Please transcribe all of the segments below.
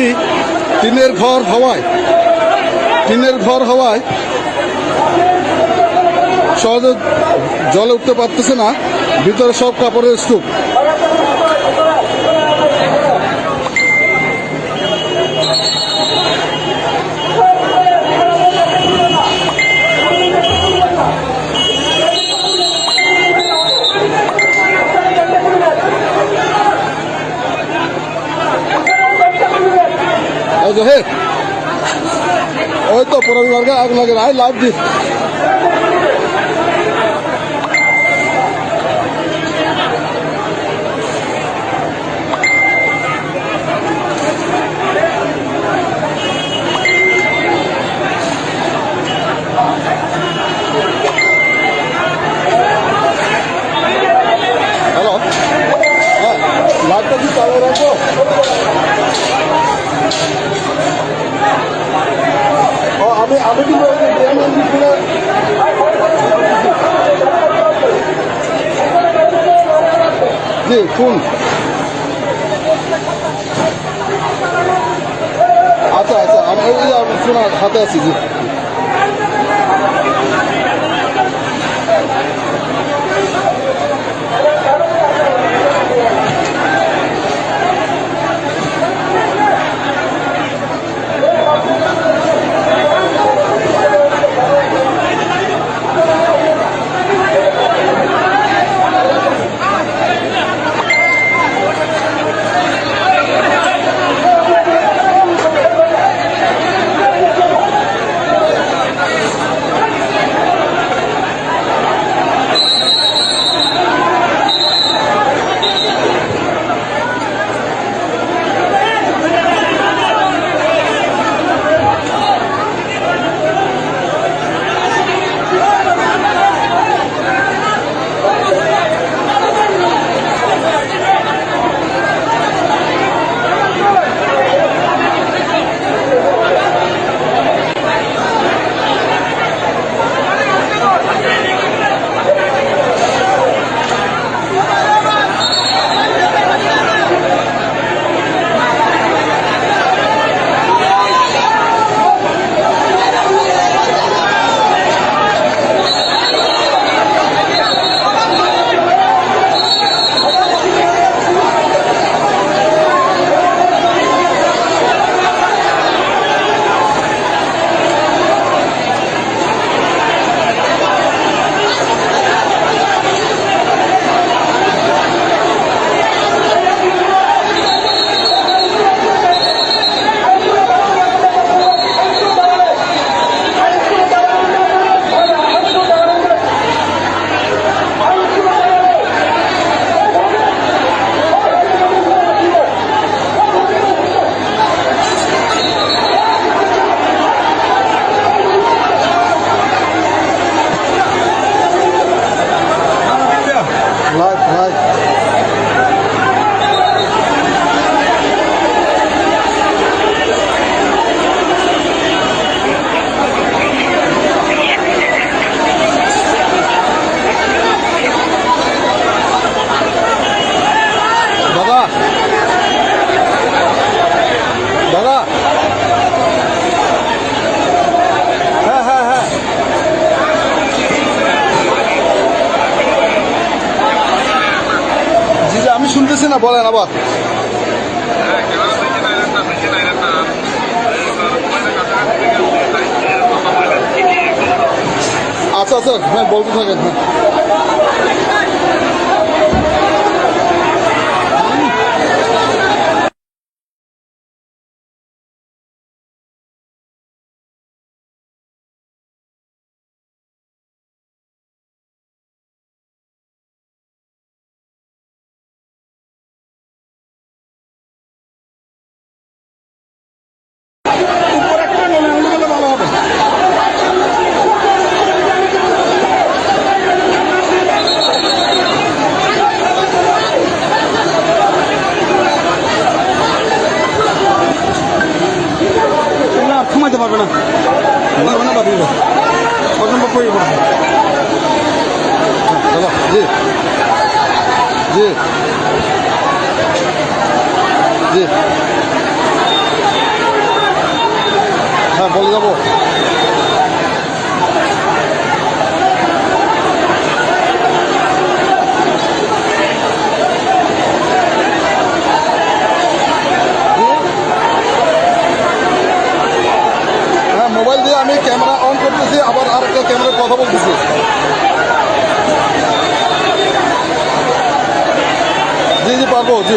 এটি টিনের ঘর হওয়ায়, টিনের ঘর হওয়ায় সহজে জলে উঠতে পারতেছে না, ভিতরে সব কাপড়ের স্তূপ। হে। ওই তো পুরো লাগে আগ লাগে আই লাভ দিস হ্যালো হ্যাঁ লাইটটা কি চালু রাখব ও আমি আমি কিন্তু ওই যে DMLG খুলে কোন আচ্ছা আচ্ছা আমি হাতে আছি জি। বলেন আবার। আচ্ছা আচ্ছা হ্যাঁ বলতে থাকেন। হ্যাঁ উপরে একটা নেমে আনলে বলে ভালো হবে না আর থামাইতে পারবে না পারবে না বাদিয়ে কত নম্বর পড়ে পড়বে দাদা জি জি জি বলে যাব হ্যাঁ মোবাইল দিয়ে আমি ক্যামেরা অন করতেছি, আবার আরেকটা ক্যামেরায় কথা বলতেছি। জি জি, পারব, জি।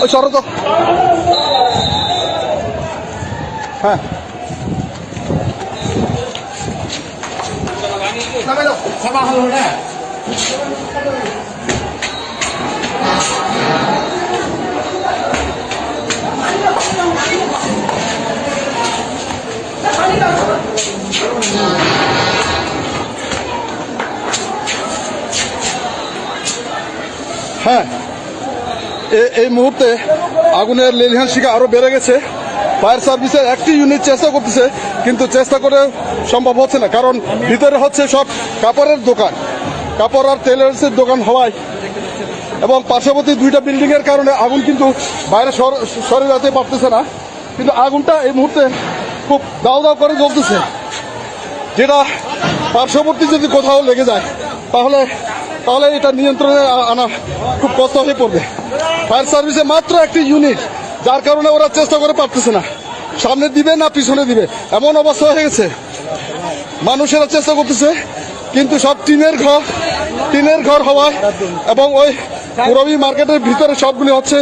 তো হ্যাঁ নামে যাও হ্যাঁ এ- এই মুহূর্তে আগুনের লেলিহান শিখা আরও বেড়ে গেছে। ফায়ার সার্ভিসের একটি ইউনিট চেষ্টা করতেছে, কিন্তু চেষ্টা করে সম্ভব হচ্ছে না, কারণ ভিতরে হচ্ছে সব কাপড়ের দোকান। কাপড় আর টেলার্সের দোকান হওয়ায় এবং পার্শ্ববর্তী দুইটা বিল্ডিং এর কারণে আগুন কিন্তু বাইরে সরে যেতে পারতেছে না। কিন্তু আগুনটা এই মুহূর্তে খুব দাও দাও করে জ্বলতেছে। যেটা পার্শ্ববর্তী যদি কোথাও লেগে যায়, তাহলে তাহলে এটা নিয়ন্ত্রণে আনা খুব কষ্ট হয়ে পড়বে। ফায়ার সার্ভিসে মাত্র একটি ইউনিট যার কারণে ওরা চেষ্টা করে পারতেছে না। সামনে দিবে না পিছনে দিবে? এমন অবস্থা হয়ে গেছে। মানুষেরা চেষ্টা করতেছে, কিন্তু সব টিনের ঘর টিনের ঘর হওয়ায় এবং ওই পুরবী মার্কেটের ভিতরে সবগুলি হচ্ছে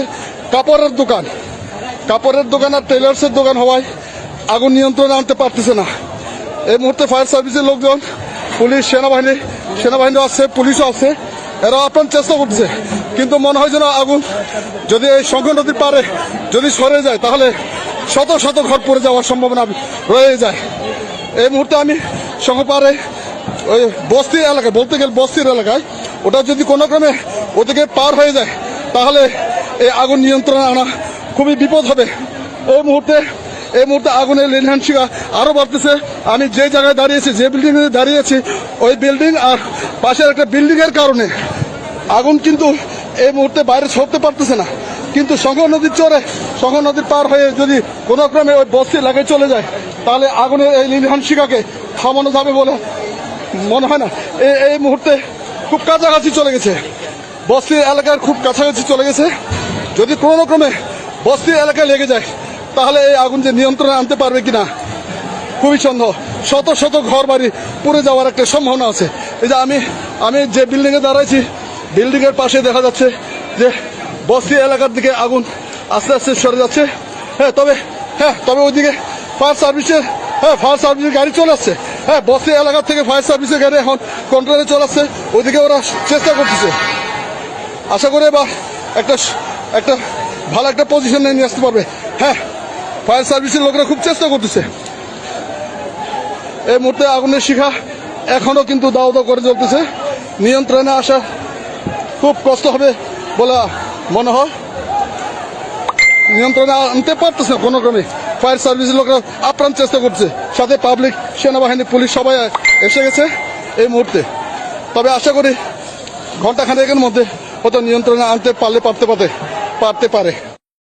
কাপড়ের দোকান। কাপড়ের দোকান আর টেলার্সের দোকান হওয়ায় আগুন নিয়ন্ত্রণে আনতে পারতেছে না। এই মুহূর্তে ফায়ার সার্ভিসের লোকজন, পুলিশ, সেনাবাহিনী সেনাবাহিনী আছে, পুলিশও আছে। এরা আপ্রাণ চেষ্টা করতেছে। কিন্তু মনে হয় যেন আগুন যদি এই শঙ্খ নদীর পারে যদি সরে যায়, তাহলে শত শত ঘর পড়ে যাওয়ার সম্ভাবনা রয়ে যায়। এই মুহূর্তে আমি শঙ্খ পারে ওই বস্তির এলাকায়, বলতে গেলে বস্তির এলাকায়, ওটা যদি কোনো ক্রমে ওদিকে পার হয়ে যায়, তাহলে এই আগুন নিয়ন্ত্রণে আনা খুবই বিপদ হবে। এই মুহূর্তে এই মুহূর্তে আগুনের লেনহান শিকা আরও বাড়তেছে। আমি যে জায়গায় দাঁড়িয়েছি, যে বিল্ডিং দাঁড়িয়েছি, ওই বিল্ডিং আর পাশের একটা বিল্ডিংয়ের কারণে আগুন কিন্তু এই মুহূর্তে বাইরে ছড়তে পারতেছে না। কিন্তু সংঘ নদীর চরে সংঘ নদীর পার হয়ে যদি কোনো ক্রমে ওই বস্তি এলাকায় চলে যায়, তাহলে আগুনের এই লীলহান শিকাকে থামানো যাবে বলে মনে হয় না। এই এই মুহূর্তে খুব কাছাকাছি চলে গেছে। বস্তি এলাকার খুব কাছাকাছি চলে গেছে। যদি কোনো ক্রমে বস্তি এলাকায় লেগে যায়, তাহলে এই আগুন যে নিয়ন্ত্রণে আনতে পারবে কিনা, খুবই সন্দেহ। শত শত ঘর বাড়ি পুড়ে যাওয়ার একটা সম্ভাবনা আছে। এই যে আমি আমি যে বিল্ডিংয়ে দাঁড়াইছি বিল্ডিং এর পাশে দেখা যাচ্ছে যে বস্তি এলাকার দিকে আগুন আস্তে আস্তে সরে যাচ্ছে। হ্যাঁ তবে হ্যাঁ তবে ওইদিকে ফায়ার সার্ভিসের হ্যাঁ ফায়ার সার্ভিসের গাড়ি চলে আসছে। হ্যাঁ বস্তি এলাকার থেকে ফায়ার সার্ভিসের গাড়ি এখন কন্ট্রোলে চলে আসছে। ওইদিকে ওরা চেষ্টা করতেছে। আশা করি এবার একটা একটা ভালো একটা পজিশনে নিয়ে আসতে পারবে। হ্যাঁ ফায়ার সার্ভিসের লোকরা খুব চেষ্টা করতেছে। এই মুহূর্তে আগুনের শিখা এখনও কিন্তু দাও দাও করে চলতেছে। নিয়ন্ত্রণে আসা খুব কষ্ট হবে বলে মনে হয়। নিয়ন্ত্রণে আনতে পারতেছে না কোনো ক্রমে। ফায়ার সার্ভিসের লোকরা আপ্রাণ চেষ্টা করছে। সাথে পাবলিক, সেনাবাহিনী, পুলিশ সবাই এসে গেছে এই মুহূর্তে। তবে আশা করি ঘন্টাখানেকের মধ্যে হয়তো নিয়ন্ত্রণে আনতে পারলে পারতে পারতে পারতে পারে।